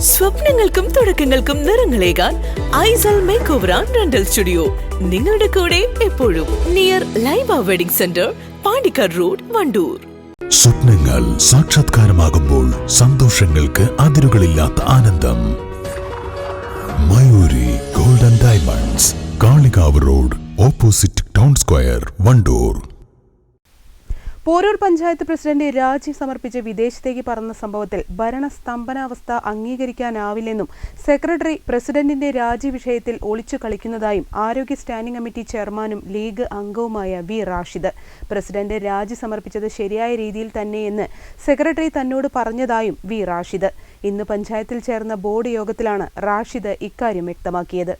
സ്വപ്നങ്ങൾക്കും തുടക്കങ്ങൾക്കും നിറങ്ങളേകാൻ Aisal makeover and rental studio. നിങ്ങളുടെ കൂടെ എപ്പോഴും near Laiba wedding centre Pandikkad road Wandoor. സ്വപ്നങ്ങൾ സാക്ഷാത്കാരമാകുമ്പോൾ സന്തോഷങ്ങൾക്ക് അതിരുകളില്ലാത്ത ആനന്ദം. Mayoori golden diamonds Kalikavu road opposite town square Wandoor. Porur panchayat president Raji സമർപ്പിച്ച് വിദേശത്തേക്ക് പറന്ന സംഭവത്തിൽ ഭരണസ്തംഭനാവസ്ഥ അംഗീകരിക്കാനാവില്ലെന്നും സെക്രട്ടറി പ്രസിഡന്റിന്റെ രാജി വിഷയത്തിൽ ഒളിച്ചു കളിക്കുന്നതായും ആരോഗ്യ സ്റ്റാൻഡിംഗ് കമ്മിറ്റി ചെയർമാനും ലീഗ് അംഗവുമായ വി റാഷിദ്. പ്രസിഡന്റ് രാജി സമർപ്പിച്ചത് ശരിയായ രീതിയിൽ തന്നെയെന്ന് സെക്രട്ടറി തന്നോട് പറഞ്ഞതായും വി റാഷിദ്. ഇന്ന് പഞ്ചായത്തിൽ ചേർന്ന ബോർഡ് യോഗത്തിലാണ് റാഷിദ് ഇക്കാര്യം വ്യക്തമാക്കിയത്.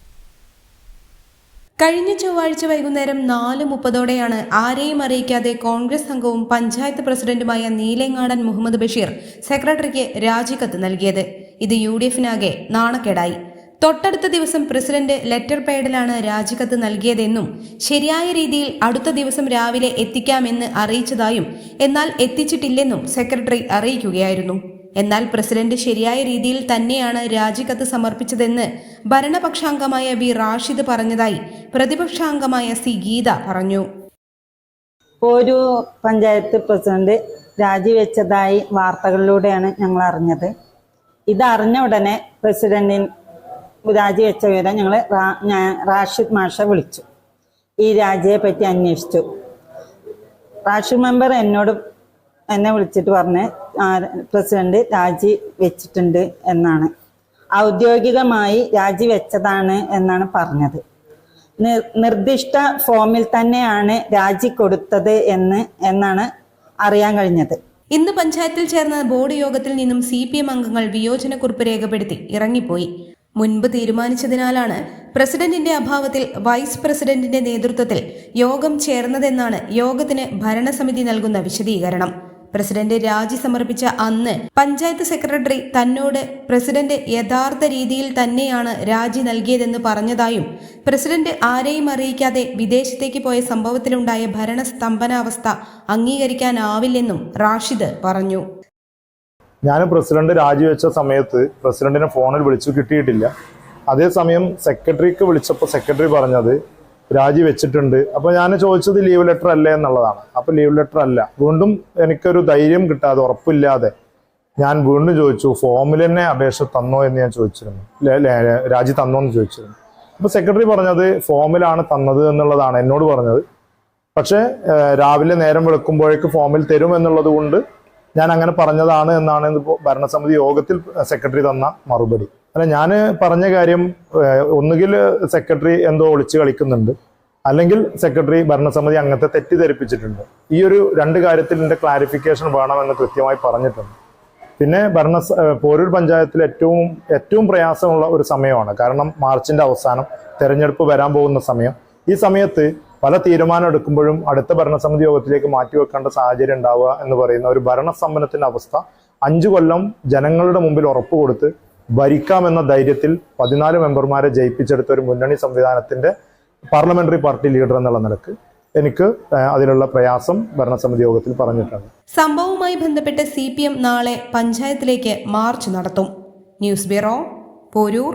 കഴിഞ്ഞ ചൊവ്വാഴ്ച വൈകുന്നേരം നാല് മുപ്പതോടെയാണ് ആരെയും അറിയിക്കാതെ കോൺഗ്രസ് അംഗവും പഞ്ചായത്ത് പ്രസിഡന്റുമായ നീലേങ്ങാടൻ മുഹമ്മദ് ബഷീർ സെക്രട്ടറിക്ക് രാജിക്കത്ത് നൽകിയത്. ഇത് യു ഡി എഫിനാകെ നാണക്കേടായി. തൊട്ടടുത്ത ദിവസം പ്രസിഡന്റ് ലെറ്റർ പേഡിലാണ് രാജിക്കത്ത് നൽകിയതെന്നും ശരിയായ രീതിയിൽ അടുത്ത ദിവസം രാവിലെ എത്തിക്കാമെന്ന് അറിയിച്ചതായും എന്നാൽ എത്തിച്ചിട്ടില്ലെന്നും സെക്രട്ടറി അറിയിക്കുകയായിരുന്നു. എന്നാൽ പ്രസിഡന്റ് ശരിയായ രീതിയിൽ തന്നെയാണ് രാജിക്കത്ത് സമർപ്പിച്ചതെന്ന് ഭരണപക്ഷാംഗമായ വി റാഷിദ് പറഞ്ഞതായി പ്രതിപക്ഷാംഗമായ സി ഗീത പറഞ്ഞു. ഒരു പഞ്ചായത്ത് പ്രസിഡന്റ് രാജിവെച്ചതായി വാർത്തകളിലൂടെയാണ് ഞങ്ങൾ അറിഞ്ഞത്. ഇതറിഞ്ഞ ഉടനെ പ്രസിഡന്റിൻ രാജിവെച്ച വിവരം ഞങ്ങൾ റാഷിദ് മാഷ വിളിച്ചു. ഈ രാജിയെ പറ്റി അന്വേഷിച്ചു. റാഷിദ് മെമ്പർ എന്നോട് എന്നെ വിളിച്ചിട്ട് പറഞ്ഞ് പ്രസിഡന്റ് രാജി വെച്ചിട്ടുണ്ട് എന്നാണ്. ഔദ്യോഗികമായി രാജിവെച്ചതാണ് എന്നാണ് പറഞ്ഞത്. നിർ- നിർദ്ദിഷ്ട ഫോമിൽ തന്നെയാണ് രാജി കൊടുത്തത് എന്ന് എന്നാണ് അറിയാൻ കഴിഞ്ഞത്. ഇന്ന് പഞ്ചായത്തിൽ ചേർന്ന ബോർഡ് യോഗത്തിൽ നിന്നും സി പി എം അംഗങ്ങൾ വിയോജനക്കുറിപ്പ് രേഖപ്പെടുത്തി ഇറങ്ങിപ്പോയി. മുൻപ് തീരുമാനിച്ചതിനാലാണ് പ്രസിഡന്റിന്റെ അഭാവത്തിൽ വൈസ് പ്രസിഡന്റിന്റെ നേതൃത്വത്തിൽ യോഗം ചേർന്നതെന്നാണ് യോഗത്തിന് ഭരണസമിതി നൽകുന്ന വിശദീകരണം. പ്രസിഡന്റ് രാജി സമർപ്പിച്ച അന്ന് പഞ്ചായത്ത് സെക്രട്ടറി തന്നോട് പ്രസിഡന്റ് യഥാർത്ഥ രീതിയിൽ തന്നെയാണ് രാജി നൽകിയതെന്ന് പറഞ്ഞതായും പ്രസിഡന്റ് ആരെയും അറിയിക്കാതെ വിദേശത്തേക്ക് പോയ സംഭവത്തിലുണ്ടായ ഭരണസ്തംഭനാവസ്ഥ അംഗീകരിക്കാനാവില്ലെന്നും റാഷിദ് പറഞ്ഞു. ഞാൻ പ്രസിഡന്റ് രാജിവെച്ച സമയത്ത് പ്രസിഡന്റിനെ ഫോണിൽ വിളിച്ചു കിട്ടിയിട്ടില്ല. അതേസമയം സെക്രട്ടറിക്ക് വിളിച്ചപ്പോൾ സെക്രട്ടറി പറഞ്ഞത് രാജിവെച്ചിട്ടുണ്ട്. അപ്പോൾ ഞാൻ ചോദിച്ചത് ലീവ് ലെറ്റർ അല്ലേ എന്നുള്ളതാണ്. അപ്പോൾ ലീവ് ലെറ്റർ അല്ല. വീണ്ടും എനിക്കൊരു ധൈര്യം കിട്ടാതെ ഉറപ്പില്ലാതെ ഞാൻ വീണ്ടും ചോദിച്ചു ഫോമിൽ തന്നെ അപേക്ഷ തന്നോ? എന്ന് ഞാൻ ചോദിച്ചിരുന്നു. രാജി തന്നോ എന്ന് ചോദിച്ചിരുന്നു. അപ്പോൾ സെക്രട്ടറി പറഞ്ഞത് ഫോമിലാണ് തന്നത് എന്നുള്ളതാണ് എന്നോട് പറഞ്ഞത്. പക്ഷേ രാവിലെ നേരം വെളുക്കുമ്പോഴേക്ക് ഫോമിൽ തരും എന്നുള്ളത് കൊണ്ട് ഞാൻ അങ്ങനെ പറഞ്ഞതാണ് എന്നാണ് ഭരണസമിതി യോഗത്തിൽ സെക്രട്ടറി തന്ന മറുപടി. അല്ല ഞാൻ പറഞ്ഞ കാര്യം ഒന്നുകിൽ സെക്രട്ടറി എന്തോ ഒളിച്ചു കളിക്കുന്നുണ്ട് അല്ലെങ്കിൽ സെക്രട്ടറി ഭരണസമിതി അംഗത്തെ തെറ്റിദ്ധരിപ്പിച്ചിട്ടുണ്ട്. ഈ ഒരു രണ്ട് കാര്യത്തിൽ എന്റെ ക്ലാരിഫിക്കേഷൻ വേണമെന്ന് കൃത്യമായി പറഞ്ഞിട്ടുണ്ട്. പിന്നെ ഭരണ പോരൂർ പഞ്ചായത്തിൽ ഏറ്റവും ഏറ്റവും പ്രയാസമുള്ള ഒരു സമയമാണ്. കാരണം മാർച്ചിന്റെ അവസാനം തെരഞ്ഞെടുപ്പ് വരാൻ പോകുന്ന സമയം. ഈ സമയത്ത് പല തീരുമാനം എടുക്കുമ്പോഴും അടുത്ത ഭരണസമിതി യോഗത്തിലേക്ക് മാറ്റിവെക്കേണ്ട സാഹചര്യം ഉണ്ടാവുക എന്ന് പറയുന്ന ഒരു ഭരണസമ്പന്നത്തിന്റെ അവസ്ഥ അഞ്ചു കൊല്ലം ജനങ്ങളുടെ മുമ്പിൽ ഉറപ്പ് കൊടുത്ത് ഭരിക്കാമെന്ന ധൈര്യത്തിൽ പതിനാല് മെമ്പർമാരെ ജയിപ്പിച്ചെടുത്ത ഒരു മുന്നണി സംവിധാനത്തിന്റെ പാർലമെന്ററി പാർട്ടി ലീഡർ എന്നുള്ള നിലയ്ക്ക് എനിക്ക് അതിലുള്ള പ്രയാസം ഭരണസമിതി യോഗത്തിൽ പറഞ്ഞിട്ടുണ്ട്. സംഭവവുമായി ബന്ധപ്പെട്ട് സി നാളെ പഞ്ചായത്തിലേക്ക് മാർച്ച് നടത്തും. News bureau Poroor.